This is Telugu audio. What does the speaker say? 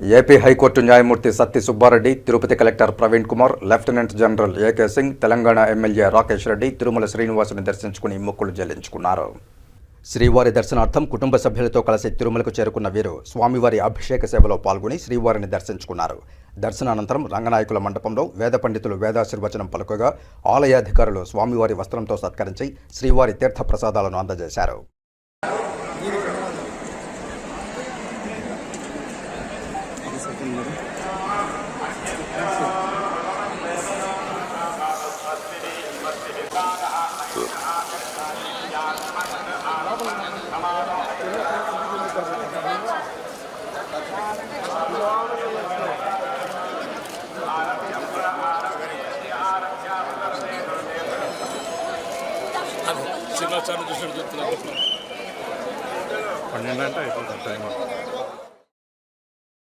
ఏపీ హైకోర్టు న్యాయమూర్తి Satti Subba Reddy Tirupati collector Praveen Kumar lieutenant general AK Singh Telangana MLA Rakesh Reddy Tirumala శ్రీనివాసుని దర్శించుకుని మొక్కులు చెల్లించుకున్నారు. శ్రీవారి దర్శనార్థం కుటుంబ సభ్యులతో కలిసి తిరుమలకు చేరుకున్న వీరు స్వామివారి అభిషేక సేవలో పాల్గొని శ్రీవారిని దర్శించుకున్నారు. దర్శనానంతరం రంగనాయకుల మండపంలో వేద పండితులు వేదాశీర్వచనం పలుకగా ఆలయాధికారులు స్వామివారి వస్త్రంతో సత్కరించి శ్రీవారి తీర్థ ప్రసాదాలను అందజేశారు. చిన్న చాలు చూసినట్టు చెప్తున్నా పన్నెండు అంటే అయిపోతుంది టైం